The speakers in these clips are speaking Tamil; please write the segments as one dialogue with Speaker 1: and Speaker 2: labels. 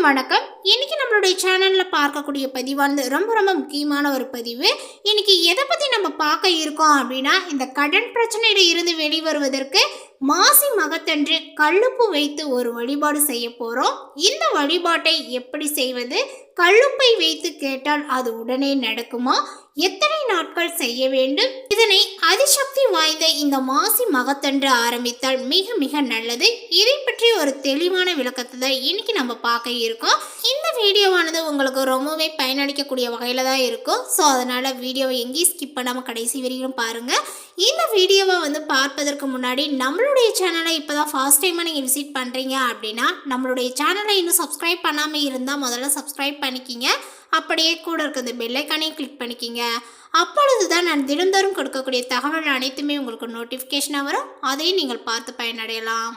Speaker 1: எல்லாருக்கும் வணக்கம். இன்னைக்கு நம்மளுடைய சேனல்ல பார்க்கக்கூடிய பதிவானது ரொம்ப ரொம்ப முக்கியமான ஒரு பதிவு. இன்னைக்கு எதை பத்தி நம்ம பார்க்க இருக்கோம் அப்படின்னா இந்த கடன் பிரச்சனையில இருந்து வெளிவருவதற்கு மாசி மகத்தன்று கல்லுப்பு வைத்து ஒரு வழிபாடு செய்ய போறோம். இந்த வழிபாட்டை எப்படி செய்வது கல்லுப்பை வைத்து கேட்டால் அது உடனே நடக்குமா? எத்தனை நாட்கள் செய்ய வேண்டும்? இதனை அதிசக்தி வாய்ந்த இந்த மாசி மகத்தன்று ஆரம்பித்தால் மிக மிக நல்லது. இதை பற்றி ஒரு தெளிவான விளக்கத்தை தான் இன்னைக்கு நம்ம பார்க்க இருக்கோம். இந்த வீடியோவானது உங்களுக்கு ரொம்பவே பயனளிக்கக்கூடிய வகையில் தான் இருக்கும். ஸோ அதனால் வீடியோவை எங்கேயும் ஸ்கிப் பண்ணாமல் கடைசி வரைக்கும் பாருங்கள் இந்த வீடியோவை வந்து பார்ப்பதற்கு முன்னாடி நம்மளுடைய சேனலை இப்போ தான் ஃபர்ஸ்ட் டைமாக நீங்கள் விசிட் பண்ணுறீங்க அப்படின்னா நம்மளுடைய சேனலை இன்னும் சப்ஸ்கிரைப் பண்ணாமல் இருந்தால் முதல்ல சப்ஸ்கிரைப் பண்ணிக்கிங்க. அப்படியே கூட இருக்க இந்த பெல்லைக்கானையும் கிளிக் பண்ணிக்கிங்க. அப்பொழுது தான் நான் தினந்தோறும் கொடுக்கக்கூடிய தகவல் அனைத்துமே உங்களுக்கு நோட்டிஃபிகேஷனாக வரும். அதையும் நீங்கள் பார்த்து பயனடையலாம்.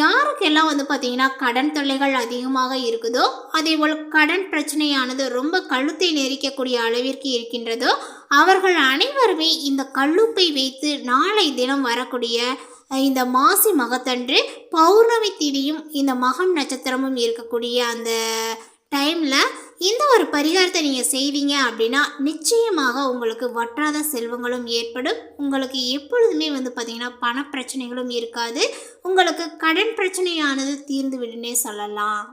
Speaker 1: யாருக்கெல்லாம் வந்து பார்த்தீங்கன்னா கடன் தொல்லைகள் அதிகமாக இருக்குதோ அதே போல் கடன் பிரச்சனையானது ரொம்ப கழுத்தை நெரிக்கக்கூடிய அளவிற்கு இருக்கின்றதோ அவர்கள் அனைவருமே இந்த கல்லுப்பை வைத்து நாளை தினம் வரக்கூடிய இந்த மாசி மகத்தன்று பௌர்ணமி திதியும் இந்த மகம் நட்சத்திரமும் இருக்கக்கூடிய அந்த டைமில் இந்த ஒரு பரிகாரத்தை நீங்கள் செய்வீங்க அப்படின்னா நிச்சயமாக உங்களுக்கு வற்றாத செல்வங்களும் ஏற்படும். உங்களுக்கு எப்பொழுதுமே வந்து பார்த்திங்கன்னா பண பிரச்சனைகளும் இருக்காது. உங்களுக்கு கடன் பிரச்சனையானது தீர்ந்து விடுனே சொல்லலாம்.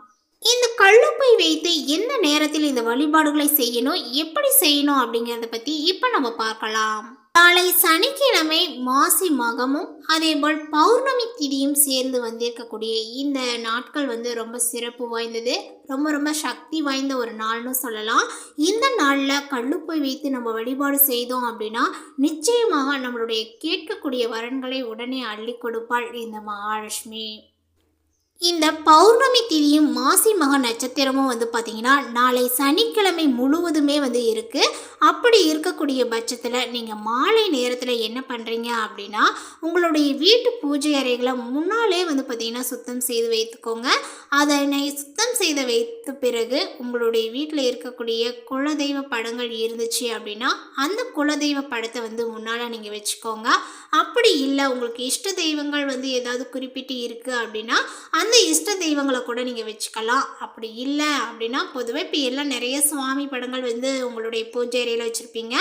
Speaker 1: இந்த கல்லுப்பை வைத்து எந்த நேரத்தில் இந்த வழிபாடுகளை செய்யணும் எப்படி செய்யணும் அப்படிங்கிறத பற்றி இப்போ நம்ம பார்க்கலாம். நாளை சனிக்கிழமை மாசி மகமும் அதேபோல் பௌர்ணமி திதியும் சேர்ந்து வந்திருக்கக்கூடிய இந்த நாட்கள் வந்து ரொம்ப சிறப்பு வாய்ந்தது. ரொம்ப ரொம்ப சக்தி வாய்ந்த ஒரு நாள்னு சொல்லலாம். இந்த நாளில் கல்லுப்பை வைத்து நம்ம வழிபாடு செய்தோம் அப்படின்னா நிச்சயமாக நம்மளுடைய கேட்கக்கூடிய வரன்களை உடனே அள்ளி கொடுப்பாள் இந்த மகாலட்சுமி. இந்த பௌர்ணமி திதியும் மாசி மக நட்சத்திரமும் வந்து பார்த்திங்கன்னா நாளை சனிக்கிழமை முழுவதுமே வந்து இருக்குது அப்படி இருக்கக்கூடிய பட்சத்தில் நீங்கள் மாலை நேரத்தில் என்ன பண்ணுறீங்க அப்படின்னா உங்களுடைய வீட்டு பூஜை அறைகளை முன்னாலே வந்து பார்த்திங்கன்னா சுத்தம் செய்து வைத்துக்கோங்க. அதனை சுத்தம் செய்து வைத்த பிறகு உங்களுடைய வீட்டில் இருக்கக்கூடிய குலதெய்வ படங்கள் இருந்துச்சு அப்படின்னா அந்த குலதெய்வ படத்தை வந்து முன்னால் நீங்கள் வச்சுக்கோங்க. அப்படி இல்லை உங்களுக்கு இஷ்ட தெய்வங்கள் வந்து ஏதாவது குறிப்பிட்டு இருக்குது அப்படின்னா அந்த இஷ்ட தெய்வங்களை கூட நீங்கள் வச்சுக்கலாம். அப்படி இல்லை அப்படின்னா பொதுவாக இப்போ எல்லாம் நிறைய சுவாமி படங்கள் வந்து உங்களுடைய பூஜை அறையில் வச்சுருப்பீங்க.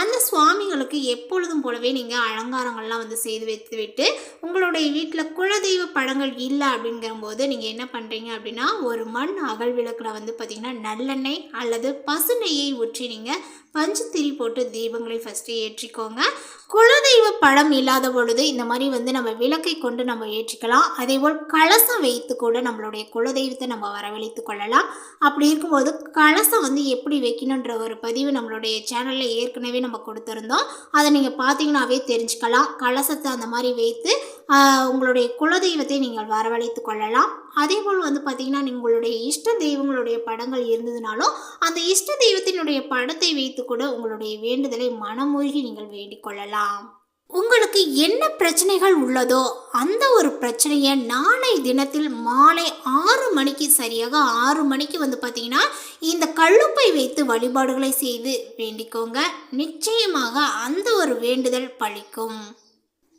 Speaker 1: அந்த சுவாமிகளுக்கு எப்பொழுதும் போலவே நீங்கள் அலங்காரங்கள்லாம் வந்து செய்து வைத்து விட்டு உங்களுடைய வீட்டில் குலதெய்வ படங்கள் இல்லை அப்படிங்கிறபோது நீங்கள் என்ன பண்ணுறீங்க அப்படின்னா ஒரு மண் அகல் விளக்கில் வந்து பார்த்திங்கன்னா நல்லெண்ணெய் அல்லது பசு நெய்யை ஊற்றி நீங்கள் பஞ்சு போட்டு தீபங்களை ஃபஸ்ட்டு ஏற்றிக்கோங்க. குலதெய்வ படம் இல்லாத பொழுது இந்த மாதிரி வந்து நம்ம விளக்கை கொண்டு நம்ம ஏற்றிக்கலாம். அதேபோல் கலசம் வைத்து கூட நம்மளுடைய குலதெய்வத்தை நம்ம வரவழைத்து கொள்ளலாம். அப்படி இருக்கும்போது கலசம் வந்து எப்படி வைக்கணுன்ற ஒரு பதிவு நம்மளுடைய சேனலில் ஏற்கனவே நம்ம கொடுத்துருந்தோம். அதை நீங்கள் பார்த்தீங்கன்னாவே தெரிஞ்சுக்கலாம். கலசத்தை அந்த மாதிரி வைத்து உங்களுடைய குலதெய்வத்தை நீங்கள் வரவழைத்து கொள்ளலாம். அதேபோல் வந்து பார்த்திங்கன்னா உங்களுடைய இஷ்ட தெய்வங்களுடைய படங்கள் இருந்ததுனாலும் அந்த இஷ்ட தெய்வத்தினுடைய படத்தை வைத்து கூட உங்களுடைய வேண்டுதலை மனமுருகி நீங்கள் வேண்டிக் கொள்ளலாம். உங்களுக்கு என்ன பிரச்சனைகள் உள்ளதோ அந்த ஒரு பிரச்சனையை நாளை தினத்தில் மாலை ஆறு மணிக்கு சரியாக ஆறு மணிக்கு வந்து பார்த்தீங்கன்னா இந்த கழுப்பை வைத்து வழிபாடுகளை செய்து வேண்டிக்கோங்க. நிச்சயமாக அந்த ஒரு வேண்டுதல் பழிக்கும்.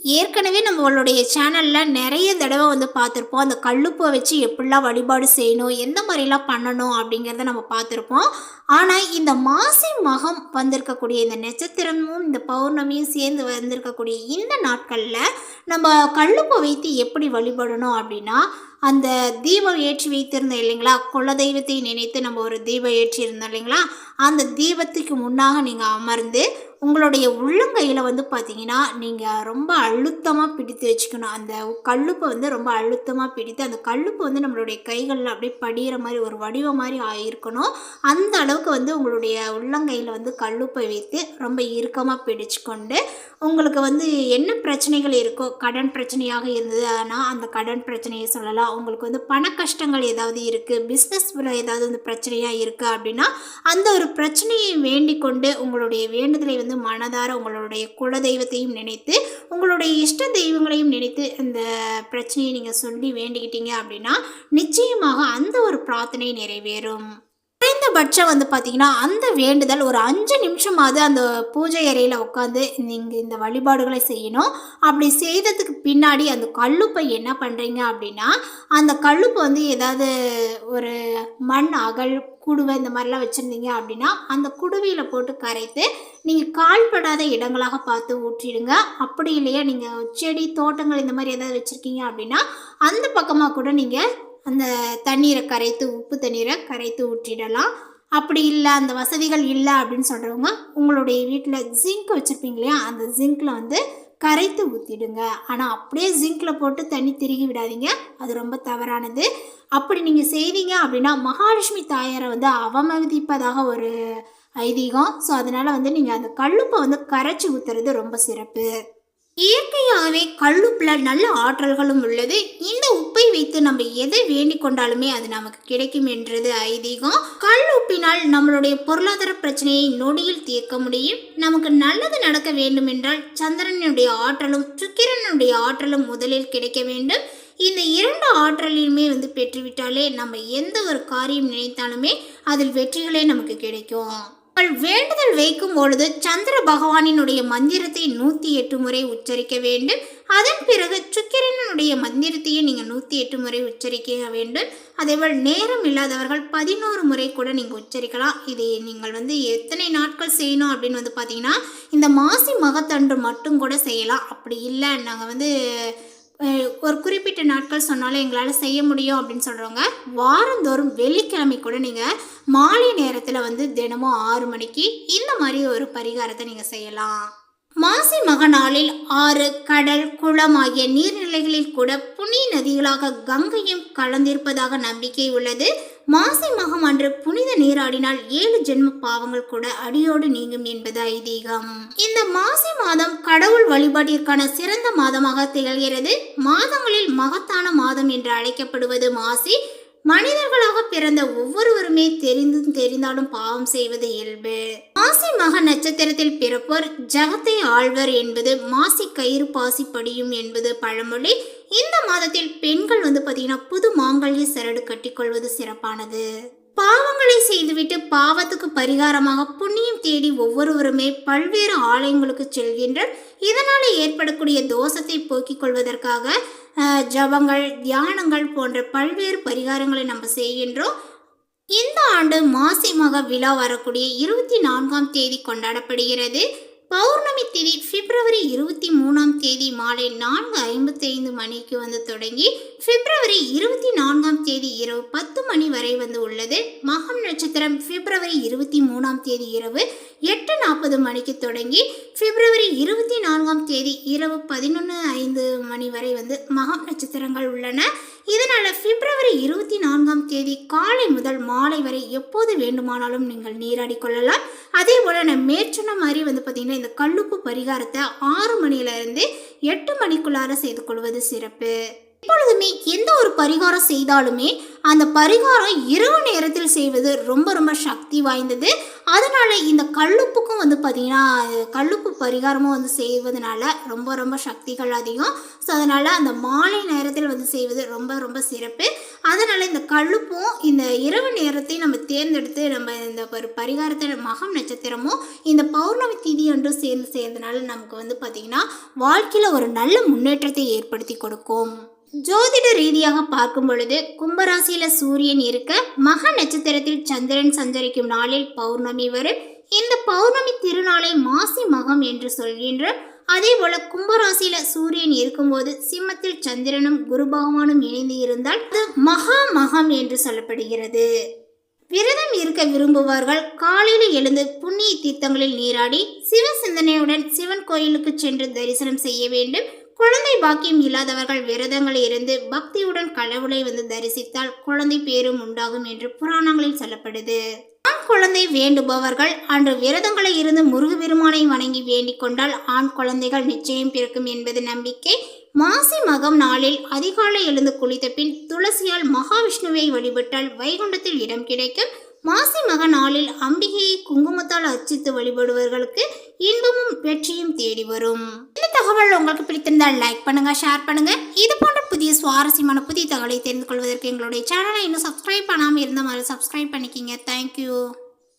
Speaker 1: ஏற்கனவே நம்மளுடைய சேனலில் நிறைய தடவை வந்து பார்த்துருப்போம். அந்த கல்லுப்பை வச்சு எப்படிலாம் வழிபாடு செய்யணும் எந்த மாதிரிலாம் பண்ணணும் அப்படிங்கிறத நம்ம பார்த்துருப்போம். ஆனால் இந்த மாசி மகம் வந்திருக்கக்கூடிய இந்த நட்சத்திரமும் இந்த பௌர்ணமியும் சேர்ந்து வந்திருக்கக்கூடிய இந்த நாட்களில் நம்ம கல்லுப்பை வைத்து எப்படி வழிபடணும் அப்படின்னா அந்த தீபம் ஏற்றி வைத்திருந்தோம் இல்லைங்களா? குலதெய்வத்தை நினைத்து நம்ம ஒரு தீபம் ஏற்றி இருந்தோம் இல்லைங்களா? அந்த தீபத்துக்கு முன்னாக நீங்கள் அமர்ந்து உங்களுடைய உள்ளங்கையில் வந்து பார்த்தீங்கன்னா நீங்கள் ரொம்ப அழுத்தமாக பிடித்து வச்சுக்கணும். அந்த கல்லுப்பை வந்து ரொம்ப அழுத்தமாக பிடித்து அந்த கல்லுப்பு வந்து நம்மளுடைய கைகளில் அப்படியே படிகிற மாதிரி ஒரு வடிவம் மாதிரி ஆகியிருக்கணும் அந்த அளவுக்கு வந்து உங்களுடைய உள்ளங்கையில் வந்து கல்லுப்பை வைத்து ரொம்ப இறுக்கமாக பிடிச்சுக்கொண்டு உங்களுக்கு வந்து என்ன பிரச்சனைகள் இருக்கோ கடன் பிரச்சனையாக இருந்ததுன்னா அந்த கடன் பிரச்சனையை சொல்லலாம். உங்களுக்கு வந்து பண கஷ்டங்கள் ஏதாவது இருக்குது பிஸ்னஸ் ஏதாவது வந்து பிரச்சனையாக இருக்குது அப்படின்னா அந்த ஒரு பிரச்சனையை வேண்டிக் கொண்டு உங்களுடைய வேண்டுதலை வந்து வந்து மனதார உங்களுடைய குல தெய்வத்தையும் நினைத்து உங்களுடைய இஷ்ட தெய்வங்களையும் நினைத்து அந்த பிரச்சனையை நீங்கள் சொல்லி வேண்டிக்கிட்டீங்க அப்படின்னா நிச்சயமாக அந்த ஒரு பிரார்த்தனை நிறைவேறும். குறைந்தபட்சம் வந்து பார்த்தீங்கன்னா அந்த வேண்டுதல் ஒரு அஞ்சு நிமிஷமாவது அந்த பூஜை அறையில் உட்காந்து நீங்கள் இந்த வழிபாடுகளை செய்யணும். அப்படி செய்ததுக்கு பின்னாடி அந்த கல்லுப்பை என்ன பண்ணுறீங்க அப்படின்னா அந்த கல்லுப்பை வந்து ஏதாவது ஒரு மண் அகல் குடுவை இந்த மாதிரிலாம் வச்சுருந்தீங்க அப்படின்னா அந்த குடுவையில் போட்டு கரைத்து நீங்கள் கால்படாத இடங்களாக பார்த்து ஊற்றிடுங்க. அப்படி இல்லையா நீங்கள் செடி தோட்டங்கள் இந்த மாதிரி ஏதாவது வச்சுருக்கீங்க அப்படின்னா அந்த பக்கமாக கூட நீங்கள் அந்த தண்ணீரை கரைத்து உப்பு தண்ணீரை கரைத்து ஊற்றிடலாம். அப்படி இல்லை அந்த வசதிகள் இல்லை அப்படின்னு சொல்கிறவங்க உங்களுடைய வீட்டில் ஜிங்க் வச்சுருப்பீங்க இல்லையா? அந்த ஜிங்க்கில் வந்து கரைத்து ஊற்றிடுங்க ஆனால் அப்படியே ஜிங்க்கில் போட்டு தண்ணி திருகி விடாதீங்க. அது ரொம்ப தவறானது. அப்படி நீங்கள் செய்வீங்க அப்படின்னா மகாலட்சுமி தாயாரை வந்து அவமதிப்பதாக ஒரு ஐதீகம். ஸோ அதனால் வந்து நீங்கள் அந்த கல்லுப்பை வந்து கரைச்சி ஊற்றுறது ரொம்ப சிறப்பு. இயற்கையாகவே கல்லுப்பில் நல்ல ஆற்றல்களும் உள்ளது. இந்த உப்பை வைத்து நம்ம எதை வேண்டிக் கொண்டாலுமே அது நமக்கு கிடைக்கும் என்றது ஐதீகம். கல் உப்பினால் நம்மளுடைய பொருளாதார பிரச்சனையை நொடியில் தீர்க்க முடியும். நமக்கு நல்லது நடக்க வேண்டும் என்றால் சந்திரனுடைய ஆற்றலும் சுக்கிரனுடைய ஆற்றலும் முதலில் கிடைக்க வேண்டும். இந்த இரண்டு ஆற்றலையுமே வந்து பெற்றுவிட்டாலே நம்ம எந்த ஒரு காரியம் நினைத்தாலுமே அதில் வெற்றிகளே நமக்கு கிடைக்கும். தங்கள் வேண்டுதல் வைக்கும் பொழுது சந்திர பகவானினுடைய மந்திரத்தை நூற்றி எட்டு முறை உச்சரிக்க வேண்டும். அதன் பிறகு சுக்கிரனுடைய மந்திரத்தையும் நீங்கள் நூற்றி எட்டு முறை உச்சரிக்க வேண்டும். அதேபோல் நேரம் இல்லாதவர்கள் பதினோரு முறை கூட நீங்கள் உச்சரிக்கலாம். இதை நீங்கள் வந்து எத்தனை நாட்கள் செய்யணும் அப்படின்னு வந்து பார்த்தீங்கன்னா இந்த மாசி மகத்தன்று மட்டும் கூட செய்யலாம். அப்படி இல்லை நாங்கள் வந்து ஒரு குறிப்பிட்ட நாட்கள் சொன்னாலும் எங்களால் செய்ய முடியும் அப்படின்னு சொல்கிறவங்க வாரந்தோறும் வெள்ளிக்கிழமை கூட நீங்கள் மாலை நேரத்தில் வந்து தினமும் ஆறு மணிக்கு இந்த மாதிரி ஒரு பரிகாரத்தை நீங்கள் செய்யலாம். மாசி மக நாளில் ஆறு கடல் குளம் ஆகிய நீர்நிலைகளில் கூட புனித நதிகளாக கங்கையும் கலந்திருப்பதாக நம்பிக்கை உள்ளது. மாசி மகம் அன்று புனித நீராடினால் ஏழு ஜென்ம பாவங்கள் கூட அடியோடு நீங்கும் என்பது ஐதீகம். இந்த மாசி மாதம் கடவுள் வழிபாட்டிற்கான சிறந்த மாதமாக திகழ்கிறது. மாதங்களில் மகத்தான மாதம் என்று அழைக்கப்படுவது மாசி. மனிதர்களாக பிறந்த ஒவ்வொருவருமே தெரிந்தும் தெரிந்தாலும் பாவம் செய்வது இயல்பு. மாசி மக நட்சத்திரத்தில் பிறப்போர் ஜகத்தை ஆழ்வர் என்பது மாசி கயிறு பாசி படியும் என்பது பழமொழி. இந்த மாதத்தில் பெண்கள் வந்து பார்த்தீங்கன்னா புது மாங்கல்ய சரடு கட்டிக்கொள்வது சிறப்பானது. பாவங்களை செய்துவிட்டு பாவத்துக்கு பரிகாரமாக புண்ணியம் தேடி ஒவ்வொருவருமே பல்வேறு ஆலயங்களுக்கு செல்கின்றனர் இதனால் ஏற்படக்கூடிய தோஷத்தை போக்கிக் கொள்வதற்காக ஜபங்கள் தியானங்கள் போன்ற பல்வேறு பரிகாரங்களை நம்ம செய்கின்றோம். இந்த ஆண்டு மாசி மக விழா வரக்கூடிய இருபத்தி நான்காம் தேதி கொண்டாடப்படுகிறது. பௌர்ணமி தேதி பிப்ரவரி இருபத்தி மூணாம் தேதி மாலை நான்கு ஐம்பத்தி ஐந்து மணிக்கு வந்து தொடங்கி பிப்ரவரி இருபத்தி நான்காம் தேதி இரவு பத்து மணி வரை வந்து உள்ளது. மகம் நட்சத்திரம் பிப்ரவரி இருபத்தி மூணாம் தேதி இரவு எட்டு நாற்பது மணிக்கு தொடங்கி பிப்ரவரி இருபத்தி நான்காம் தேதி இரவு பதினொன்று ஐந்து மணி வரை வந்து மகம் நட்சத்திரங்கள் உள்ளன. இதனால் பிப்ரவரி இருபத்தி நான்காம் தேதி காலை முதல் மாலை வரை எப்போது வேண்டுமானாலும் நீங்கள் நீராடி கொள்ளலாம். அதே போல் நான் மேற்சொன்ன மாதிரி வந்து பார்த்திங்கன்னா இந்த கல்லுப்பு பரிகாரத்தை ஆறு மணியிலிருந்து எட்டு மணிக்குள்ளார செய்து கொள்வது சிறப்பு. எப்பொழுதுமே எந்த ஒரு பரிகாரம் செய்தாலுமே அந்த பரிகாரம் இரவு நேரத்தில் செய்வது ரொம்ப ரொம்ப சக்தி வாய்ந்தது. அதனால் இந்த கல்லுப்புக்கும் வந்து பார்த்திங்கன்னா கல்லுப்பு பரிகாரமும் வந்து செய்வதனால ரொம்ப ரொம்ப சக்திகள் அதிகம். ஸோ அதனால் அந்த மாலை நேரத்தில் வந்து செய்வது ரொம்ப ரொம்ப சிறப்பு. அதனால் இந்த கல்லுப்பும் இந்த இரவு நேரத்தையும் நம்ம தேர்ந்தெடுத்து நம்ம இந்த ஒரு பரிகாரத்தை மகம் நட்சத்திரமும் இந்த பௌர்ணமி திதி ஒன்று சேர்ந்து செய்கிறதுனால நமக்கு வந்து பார்த்திங்கன்னா வாழ்க்கையில் ஒரு நல்ல முன்னேற்றத்தை ஏற்படுத்தி கொடுக்கும். ஜோதிட ரீதியாக பார்க்கும் பொழுது கும்பராசியில சூரியன் இருக்க மக நட்சத்திரத்தில் சந்திரன் சஞ்சரிக்கும் நாளில் பௌர்ணமி வரும். இந்த பௌர்ணமி திருநாளை மாசி மகம் என்று சொல்கின்ற அதே போல கும்பராசியில சூரியன் இருக்கும்போது சிம்மத்தில் சந்திரனும் குரு பகவானும் இணைந்து இருந்தால் அது மகா மகம் என்று சொல்லப்படுகிறது. விரதம் இருக்க விரும்புவார்கள். காலையில் எழுந்து புண்ணிய தீர்த்தங்களில் நீராடி சிவ சிந்தனையுடன் சிவன் கோயிலுக்கு சென்று தரிசனம் செய்ய வேண்டும். குழந்தை பாக்கியம் இல்லாதவர்கள் விரதங்களில் இருந்து பக்தியுடன் கடவுளை வந்து தரிசித்தால் குழந்தை பேரும் உண்டாகும் என்று புராணங்களில் சொல்லப்படுது. ஆண் குழந்தை வேண்டுபவர்கள் அன்று விரதங்களை இருந்து முருகு பெருமானை வணங்கி வேண்டிக் கொண்டால் ஆண் குழந்தைகள் நிச்சயம் பிறக்கும் என்பது நம்பிக்கை. மாசி மகம் நாளில் அதிகாலை எழுந்து குளித்த பின் துளசியால் மகாவிஷ்ணுவை வழிபட்டால் வைகுண்டத்தில் இடம் கிடைக்கும். மாசி மக நாளில் அம்பிகையை குங்குமத்தால் அர்ச்சித்து வழிபடுவர்களுக்கு இன்பமும் வெற்றியும் தேடி வரும். இந்த தகவல் உங்களுக்கு பிடித்திருந்தால் லைக் பண்ணுங்க ஷேர் பண்ணுங்க. இது போன்ற புதிய சுவாரஸ்யமான புதிய தகவலை தெரிந்து கொள்வதற்கு எங்களுடைய சேனலை இன்னும் சப்ஸ்கிரைப் பண்ணாமல் இருந்த மாதிரி சப்ஸ்கிரைப் பண்ணிக்கிங்க தேங்க்யூ